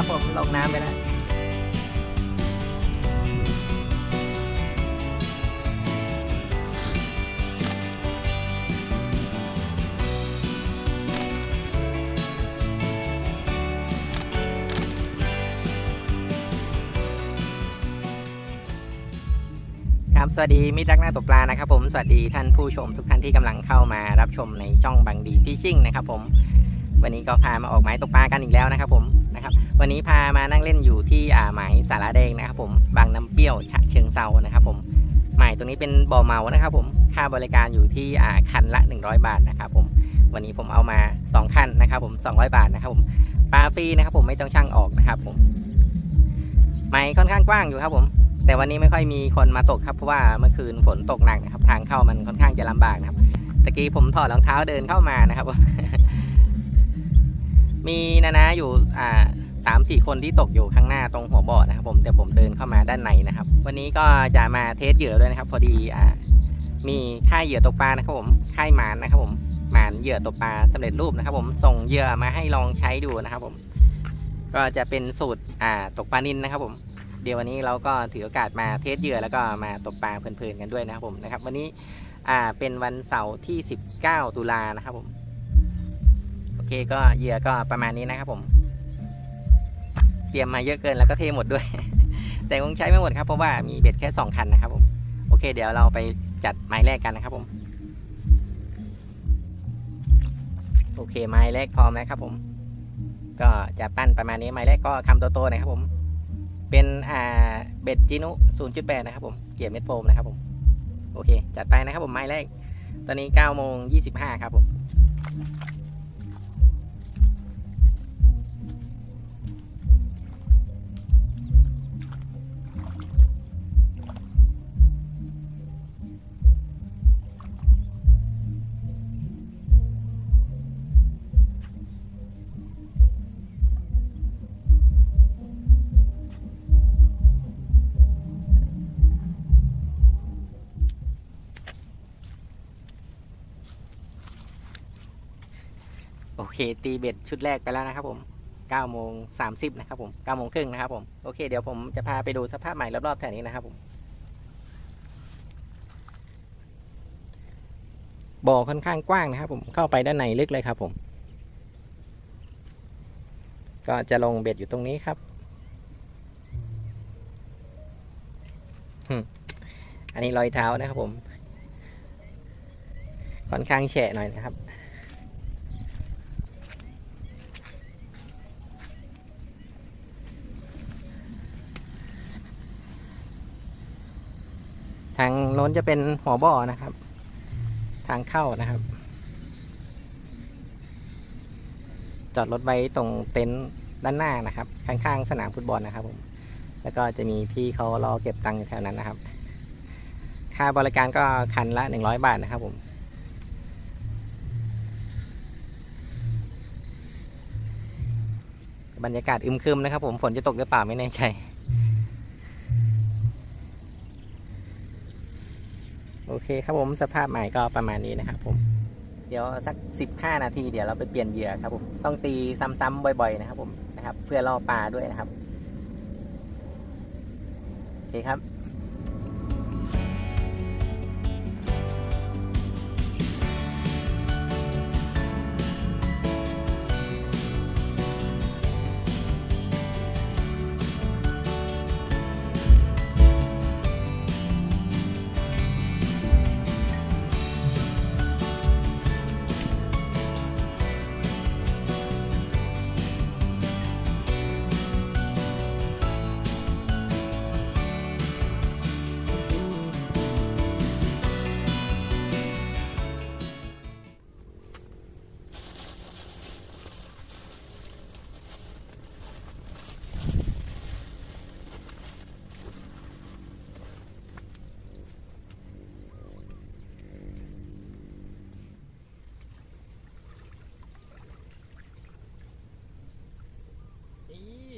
ครับผมลงน้ำไปแล้วครับสวัสดีมิตรรักหน้าตกปลานะครับผมสวัสดีท่านผู้ชมทุกท่านที่กำลังเข้ามารับชมในช่องบางดีฟิชชิ่งนะครับผม วันนี้ก็พามาออกหมายตกปลากันอีกแล้วนะครับผมนะครับ วันนี้พามานั่งเล่นอยู่ที่อ่าหมายสาราแดงนะครับผมบางน้ำเปรี้ยวฉะเชิงเซานะครับผมหมายตรงนี้เป็นบ่อเมานะครับผมค่าบริการอยู่ที่อ่าคันละ 100 บาทนะครับผมวันนี้ผมเอามา 2 คันนะครับผม200 บาทนะครับผมปลาฟรีนะครับผมไม่ต้องช่างออกนะครับผมหมายค่อนข้างกว้างอยู่ครับผมแต่วันนี้ไม่ค่อยมีคนมาตกครับเพราะว่าเมื่อคืนฝนตกหนักนะครับทางเข้ามันค่อนข้างจะลำบากนะครับตะกี้ผมถอดรองเท้าเดินเข้ามานะครับ มีนานาอยู่อ่าสามสี่คนที่ตกอยู่ข้างหน้าตรงหัวบ่อนะครับผมแต่ผมเดินเข้ามาด้านในนะครับ วันนี้ก็จะมาเทสเหยื่อด้วยนะครับ พอดีอ่ามีค่ายเหยื่อตกปลานะครับผมค่ายหมานนะครับผมหมานเหยื่อตกปลาสำเร็จรูปนะครับ ผมส่งเหยื่อมาให้ลองใช้ดูนะครับผมก็จะเป็นสูตรอ่าตกปลานินนะครับผมเดี๋ยววันนี้เราก็ถือโอกาสมาเทสเหยื่อแล้วก็มาตกปลาเพลินๆกันด้วยนะครับผมนะครับ วันนี้อ่าเป็นวันเสาร์ที่ 19 ตุลานะครับผม เคก็เหยื่อก็ประมาณนี้นะครับผม เตรียมมาเยอะเกินแล้วก็เทหมดด้วย แต่คงใช้ไม่หมดครับเพราะว่ามีเบ็ดแค่2คันนะครับผมโอเค เดี๋ยวเราไปจัดไม้แรกกันนะครับผม โอเคไม้แรกพร้อมแล้วครับผม ก็จะปั้นประมาณนี้ไม้แรกก็คำโตๆหนะครับผม เป็นอ่าเบ็ดจีนุ0.8 นะครับผม เกียร์เม็ดโฟมนะครับผม โอเค จัดไปนะครับผมไม้แรก ตอนนี้9โมง25 ครับผม เคตีเบ็ดชุดแรกไปแล้วนะครับผม9โมง30นะครับผม9โมงครึ่งนะครับผมโอเคเดี๋ยวผมจะพาไปดูสภาพใหม่รอบๆแถวนี้นะครับผมบ่อค่อนข้างกว้างนะครับผมเข้าไปด้านในลึกเลยครับผม ก็จะลงเบ็ดอยู่ตรงนี้ครับอันนี้รอยเท้านะครับผม ค่อนข้างแฉะหน่อยนะครับ ทางโน้นจะเป็นหัวบ่อนะครับ ทางเข้านะครับ จอดรถไว้ตรงเต็นท์ด้านหน้านะครับ ข้างๆสนามฟุตบอลนะครับผมแล้วก็จะมีพี่เขารอเก็บตังค์อยู่แถวนั้นนะครับ ค่าบริการก็คันละ100บาทนะครับผมบรรยากาศอึมครึมนะครับผมฝนจะตกหรือเปล่าไม่แน่ใจ เคครับผมสภาพใหม่ก็ประมาณนี้นะครับผมเดี๋ยวสัก 15 นาทีเดี๋ยวเราไปเปลี่ยนเหยื่อครับผมต้องตีซ้ำๆบ่อยๆนะครับผมนะครับ เพื่อล่อปลาด้วยนะครับโอเคครับ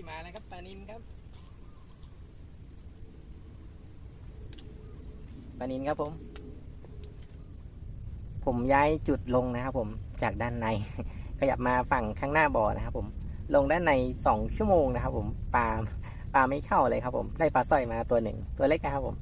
มาแล้วครับปลานินครับปลานินครับผม ผมย้ายจุดลงนะครับผมจากด้านใน ขยับมาฝั่งข้างหน้าบ่อนะครับผมลงด้านในสองชั่วโมงนะครับผมปลาปลาไม่เข้าเลยครับผมได้ปลาสร้อยมาตัวหนึ่งตัวเล็กนะครับผม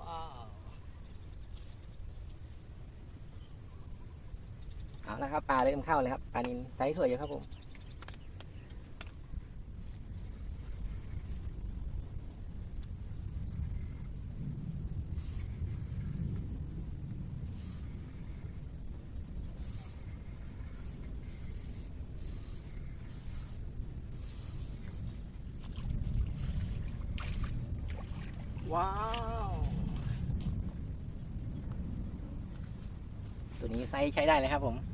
ว้าว เอาละครับปลาเริ่มเข้าเลยครับปลานินไซส์สวยอยู่ครับผมว้าว ตัวนี้ไซส์ใช้ได้เลยครับผม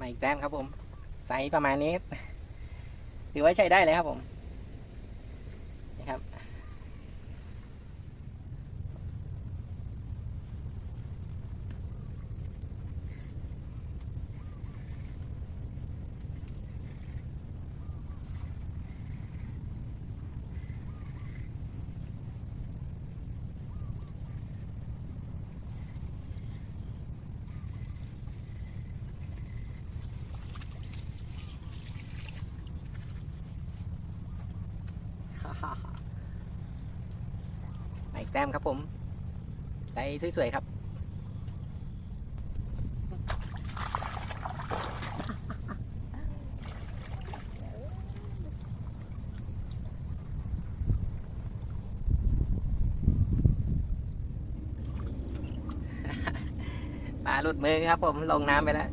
มาอีกแต้มครับผมไซส์ประมาณนี้ถือว่าใช้ได้เลยครับผมนี่ครับ มา อีกแต้มครับผมไซส์สวยๆครับปลาหลุดมือครับผมลงน้ำไปแล้ว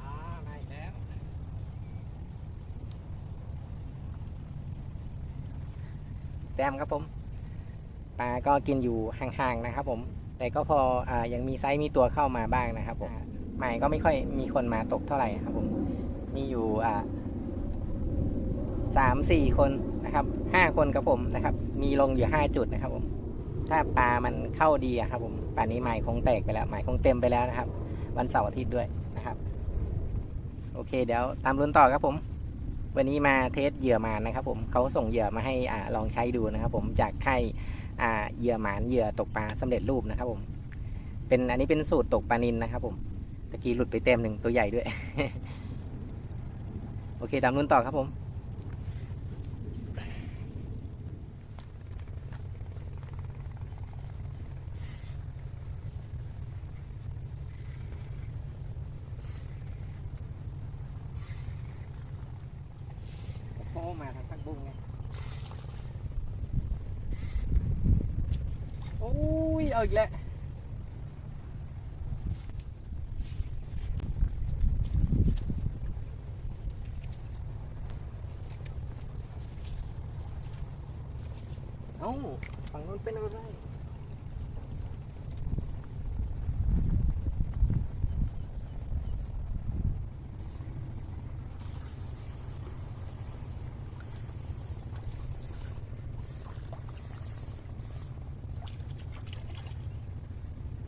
อ่ามาอีกแล้ว แต้มครับผมปลาก็กินอยู่ห่างๆนะครับ ผม แต่ก็พออ่ายังมีไซส์มีตัวเข้ามาบ้างนะครับผมใหม่ก็ไม่ค่อยมีคนมาตกเท่าไหร่ครับผมมีอยู่อ่าสามสี่คนนะครับห้าคนครับผมนะครับ มีลงอยู่ห้าจุดนะครับผม ถ้าปลามันเข้าดีอะครับผมป่านนี้หมายคงแตกไปแล้วหมายคงเต็มไปแล้วนะครับ วันเสาร์อาทิตย์ด้วยนะครับ โอเคเดี๋ยวตามรุนต่อครับผม วันนี้มาเทสเหยื่อหมานนะครับผมเขาส่งเหยื่อมาให้อลองใช้ดูนะครับผมจากค่ายอ่เหยื่อหมานเหยื่อตกปลาสำเร็จรูปนะครับผม เป็นอันนี้เป็นสูตรตกปลานินนะครับผมตะกี้หลุดไปเต็มหนึ่งตัวใหญ่ด้วย โอเคตามรุนต่อครับผม โอ้มาทางพักบุ้งไงโอ้ย เอีกแล้วเอ้าฝั่งนั้นเป็นอะไร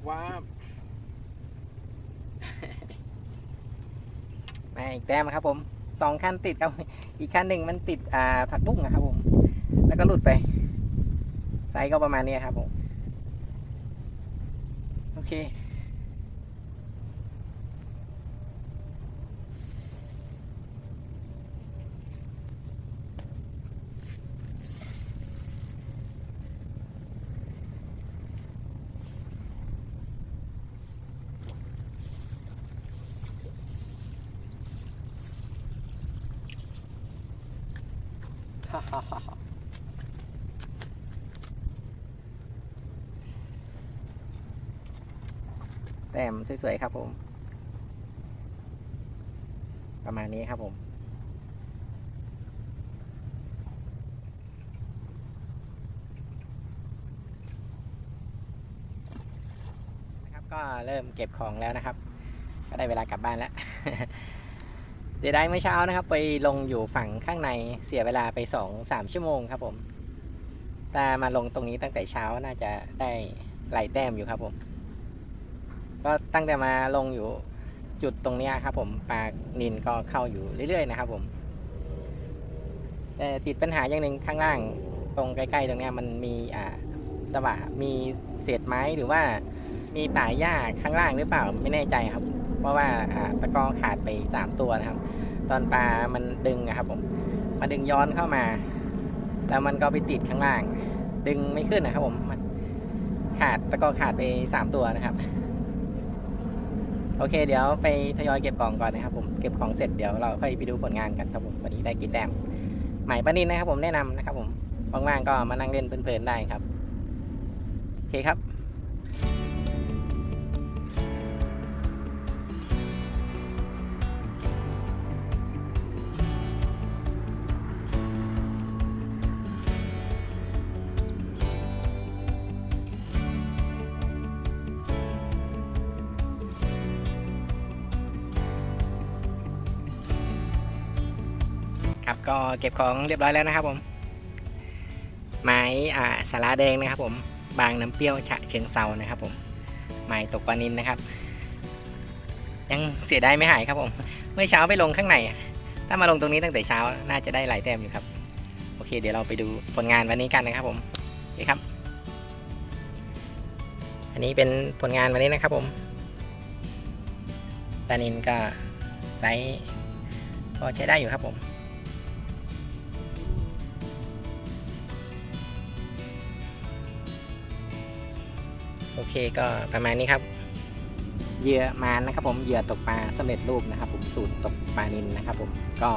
ว้าว มา อีกแต้มครับผมสองคันติดครับอีกคันหนึ่งมันติดอ่าผักบุ้งนะครับผม แล้วก็หลุดไป ไซส์ก็ประมาณนี้ครับผม โอเค แต้มสวยๆครับผม ประมาณนี้ครับผม นะครับก็เริ่มเก็บของแล้วนะครับ ก็ได้เวลากลับบ้านแล้ว สียดายเมื่อเช้านะครับ ไปลงอยู่ฝั่งข้างในเสียเวลาไปสองสามชั่วโมงครับผมแต่มาลงตรงนี้ตั้งแต่เช้าน่าจะได้หลายแต้มอยู่ครับผม ก็ตั้งแต่มาลงอยู่จุดตรงนี้ครับผมปลานินก็เข้าอยู่เรื่อยๆนะครับผม แต่ติดปัญหาอย่างหนึ่งข้างล่างตรงใกล้ๆตรงนี้มันมีอ่าสวะมีเศษไม้หรือว่ามีป่าหญ้าข้างล่างหรือเปล่าไม่แน่ใจครับ เพราะว่าตะกอขาดไปสามตัวนะครับ ตอนปลามันดึงอะครับผมมาดึงย้อนเข้ามา แล้วมันก็ไปติดข้างล่าง ดึงไม่ขึ้นนะครับผมมันขาดตะกอขาดไปสามตัวนะครับ โอเค เดี๋ยวไปทยอยเก็บของก่อนนะครับผมเก็บของเสร็จเดี๋ยวเราค่อยไปดูผลงานกันครับผมวันนี้ได้กี่แต้มหมายปานินนะครับผมแนะนำนะครับผมว่างๆก็มานั่งเล่นเพลินๆได้ครับ โอเคครับ เก็บของเรียบร้อยแล้วนะครับผม ไม้อ่าสาราแดงนะครับ ผม บางน้ำเปรี้ยวฉะเชิงเซานะครับ ผม ไม้ตกปลานินนะครับ ยังเสียดายไม่หายครับผม เมื่อเช้าไปลงข้างในถ้ามาลงตรงนี้ตั้งแต่เช้าน่าจะได้หลายแต้มอยู่ครับ โอเค เดี๋ยวเราไปดูผลงานวันนี้กันนะครับผมโอเคครับ อันนี้เป็นผลงานวันนี้นะครับผมปลานินก็ไซส์พอใช้ได้อยู่ครับผม โอเคก็ประมาณนี้ครับ เหยื่อมานะครับผมเหยื่อตกปลาสำเร็จรูปนะครับ ผมสูตรตกปลานินนะครับผมก็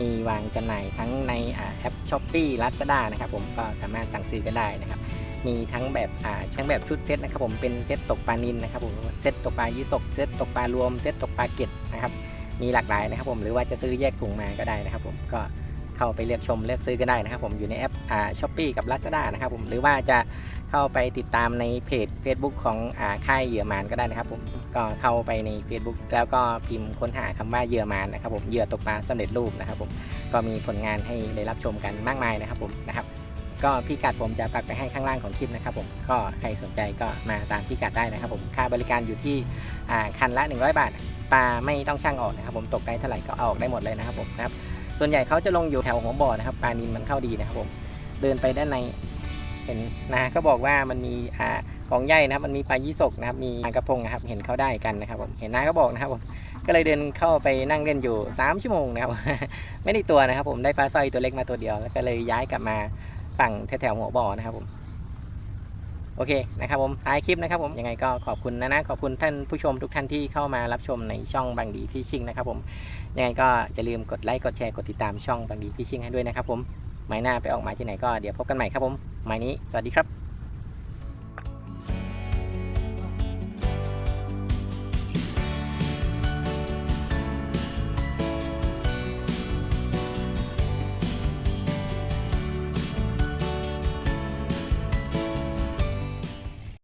มีวางจำหน่ายทั้งในแอปช้อปปี้ลัซด้านะครับผมก็สามารถสั่งซื้อกันได้นะครับ มีทั้งแบบอ่าทั้งแบบชุดเซตนะครับผมเป็นเซตตกปลานินนะครับผมเซตตกปลายี่สกเซตตกปลารวมเซตตกปลาเก็ดนะครับมีหลากหลายนะครับผมหรือว่าจะซื้อแยกถุงมาก็ได้นะครับผมก็ เข้าไปเลือกชมเลือกซื้อกันได้นะครับผมอยู่ในแอปอ่าช้อปปี้กับ Lazada นะครับผมหรือว่าจะเข้าไปติดตามในเพจ Facebook ของอ่าค่ายเหยื่อมานก็ได้นะครับผมก็เข้าไปใน Facebook แล้วก็พิมพ์ค้นหาคำว่าเหยื่อมานนะครับผมเหยื่อตกปลาสำเร็จรูปนะครับผมก็มีผลงานให้ได้รับชมกันมากมายนะครับผมนะครับก็พี่กัดผมจะปักไปให้ข้างล่างของคลิปนะครับผมก็ใครสนใจก็มาตามพี่กัดได้นะครับผมค่าบริการอยู่ที่คันละ 100 บาทปลาไม่ต้องช่างออกนะครับผมตกได้เท่าไหร่ก็เอาออกได้หมดเลยนะครับผมนะครับ ส่วนใหญ่เขาจะลงอยู่แถวหัวบ่อนะครับปลานินมันเข้าดีนะครับผมเดินไปด้านในเห็นนะก็บอกว่ามันมีอ่ากองใหญ่นะครับ มันมีปลายี่สกนะครับ มีปลากระพงนะครับ เห็นเขาได้กันนะครับผมเห็นน้าก็บอกนะครับผมก็เลยเดินเข้าไปนั่งเล่นอยู่ 3 ชั่วโมงนะครับ ไม่ได้ตัวนะครับ ผมได้ปลาสร้อยตัวเล็กมาตัวเดียว แล้วก็เลยย้ายกลับมาฝั่งแถวๆหัวบ่อนะครับผม โอเคนะครับผมท้ายคลิปนะครับผมยังไงก็ขอบคุณนะนะขอบคุณท่านผู้ชมทุกท่านที่เข้ามารับชมในช่องบางดีพี่ชิงนะครับผมยังไงก็อย่าลืมกดไลค์กดแชร์กดติดตามช่องบางดีพี่ชิงให้ด้วยนะครับผมหมายหน้าไปออกหมายที่ไหนก็เดี๋ยวพบกันใหม่ครับผมหมายนี้สวัสดีครับ